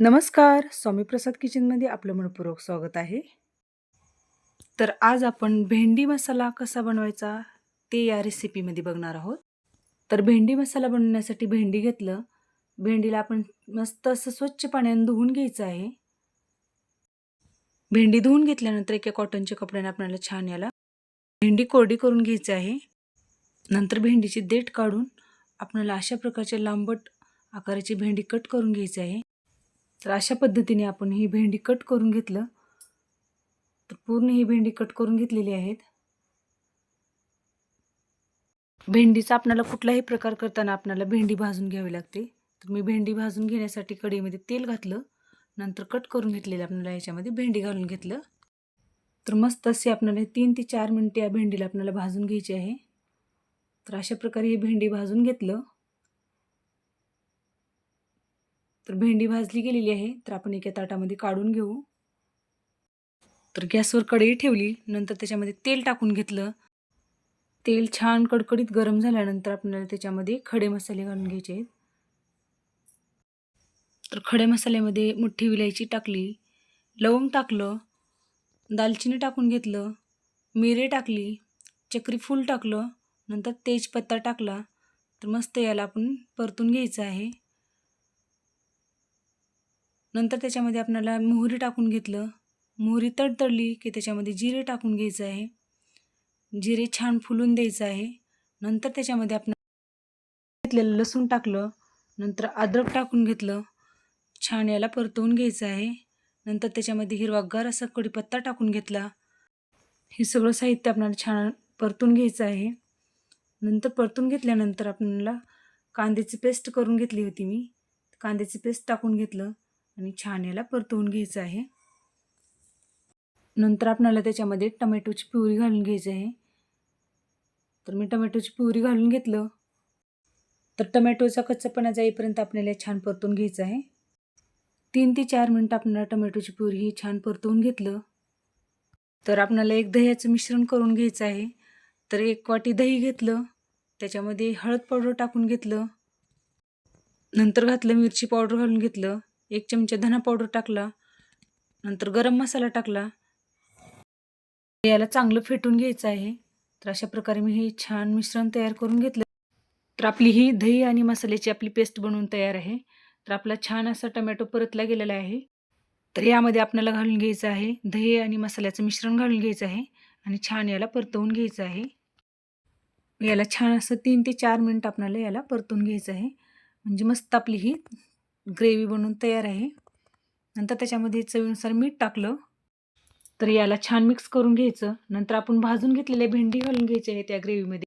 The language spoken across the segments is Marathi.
नमस्कार स्वामी प्रसाद किचनमध्ये आपलं मनपूर्वक स्वागत आहे. तर आज आपण भेंडी मसाला कसा बनवायचा ते या रेसिपीमध्ये बघणार आहोत. तर भेंडी मसाला बनवण्यासाठी भेंडी घेतलं. भेंडीला आपण मस्त असं स्वच्छ पाण्याने धुवून घ्यायचं आहे. भेंडी धुवून घेतल्यानंतर एका कॉटनच्या कपड्याने आपल्याला छान याला भेंडी कोरडी करून घ्यायची आहे. नंतर भेंडीची देठ काढून आपल्याला अशा प्रकारच्या लांबट आकाराची भेंडी कट करून घ्यायची आहे. तर अशा पद्धतीने आपण ही भेंडी कट करून घेतलं. तर पूर्ण ही भेंडी कट करून घेतलेली आहेत. भेंडीचा आपल्याला कुठलाही प्रकार करताना आपल्याला भेंडी भाजून घ्यावी लागते. तर मी भेंडी भाजून घेण्यासाठी कढईमध्ये तेल घातलं. नंतर कट करून घेतलेलं आपल्याला याच्यामध्ये भेंडी घालून घेतलं. तर मस्त असे आपल्याला तीन ते चार मिनटे या भेंडीला आपल्याला भाजून घ्यायची आहे. तर अशा प्रकारे ही भेंडी भाजून घेतलं. तर भेंडी भाजली गेलेली आहे तर आपण एका ताटामध्ये काढून घेऊ. तर गॅसवर कढई ठेवली नंतर त्याच्यामध्ये तेल टाकून घेतलं. तेल छान कडकडीत गरम झाल्यानंतर आपल्याला त्याच्यामध्ये खडे मसाले घालून घ्यायचे आहेत. तर खडे मसाल्यामध्ये मुठ्ठी विलायची टाकली लवंग टाकलं दालचिनी टाकून घेतलं मिरे टाकली चक्री फूल टाकलं नंतर तेजपत्ता टाकला. तर मस्त याला आपण परतून घ्यायचं आहे. नंतर त्याच्यामध्ये आपल्याला मोहरी टाकून घेतलं. मोहरी तडतडली की त्याच्यामध्ये जिरे टाकून घ्यायचं आहे. जिरे छान फुलून द्यायचं आहे. नंतर त्याच्यामध्ये आपण घेतलेलं लसूण टाकलं. नंतर अद्रक टाकून घेतलं. छान याला परतवून घ्यायचं आहे. नंतर त्याच्यामध्ये हिरवागार असा कढीपत्ता टाकून घेतला. हे सगळं साहित्य आपल्याला छान परतून घ्यायचं आहे. नंतर परतून घेतल्यानंतर आपल्याला कांद्याची पेस्ट करून घेतली होती मी. कांद्याची पेस्ट टाकून घेतलं. आणि छान याला परतवून घ्यायचं आहे. नंतर आपल्याला त्याच्यामध्ये टमॅटोची प्युरी घालून घ्यायची आहे. तर मी टमॅटोची प्युरी घालून घेतलं. तर टमॅटोचा कच्चापणा जाईपर्यंत आपल्याला छान परतून घ्यायचं आहे. तीन ते चार मिनटं आपल्याला टमॅटोची प्युरी ही छान परतवून घेतलं. तर आपल्याला एक दह्याचं मिश्रण करून घ्यायचं आहे. तर एक वाटी दही घेतलं. त्याच्यामध्ये हळद पावडर टाकून घेतलं. नंतर घातलं मिरची पावडर घालून घेतलं. एक चमचा धना पावडर टाकला नंतर गरम मसाला टाकला. याला चांगलं फेटून घ्यायचं आहे. तर अशा प्रकारे मी हे छान मिश्रण तयार करून घेतलं. तर आपली ही दही आणि मसाल्याची आपली पेस्ट बनवून तयार आहे. तर आपला छान असा टमॅटो परतला गेलेला आहे. तर यामध्ये आपल्याला घालून घ्यायचं आहे दही आणि मसाल्याचं मिश्रण घालून घ्यायचं आहे आणि छान याला परतवून घ्यायचं आहे. याला छान असं तीन ते चार मिनट आपल्याला याला परतून घ्यायचं आहे. म्हणजे मस्त आपली ही ग्रेव्ही बनवून तयार आहे. नंतर त्याच्यामध्ये चवीनुसार मीठ टाकलं. तर याला छान मिक्स करून घ्यायचं. नंतर आपण भाजून घेतलेल्या भेंडी घालून घ्यायची आहे त्या ग्रेव्हीमध्ये.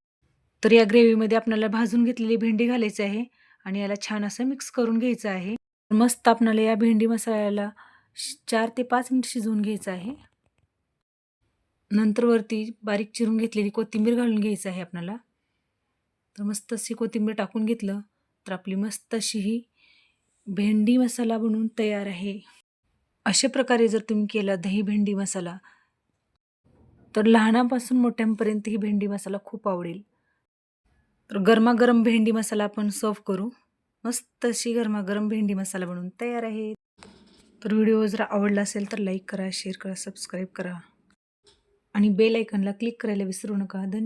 तर या ग्रेव्हीमध्ये आपल्याला भाजून घेतलेली भेंडी घालायची आहे आणि याला छान असं मिक्स करून घ्यायचं आहे. मस्त आपल्याला या भेंडी मसाल्याला चार ते पाच मिनिट शिजवून घ्यायचं आहे. नंतर वरती बारीक चिरून घेतलेली कोथिंबीर घालून घ्यायचं आहे आपल्याला तर मस्त अशी कोथिंबीर टाकून घेतलं. तर आपली मस्त अशी ही भेंडी मसाला बनवून तयार आहे. अशा प्रकारे जर तुम्ही केला दही भेंडी मसाला तर लहानापासून मोठ्यांपर्यंत ही भेंडी मसाला खूप आवडेल. तर गरमागरम भेंडी मसाला आपण सर्व करू. मस्त अशी गरमागरम भेंडी मसाला बनवून तयार आहे. तर व्हिडिओ जर आवडला असेल तर लाईक करा शेअर करा सबस्क्राईब करा. आणि बेल आयकनला क्लिक करायला विसरू नका. धन्यवाद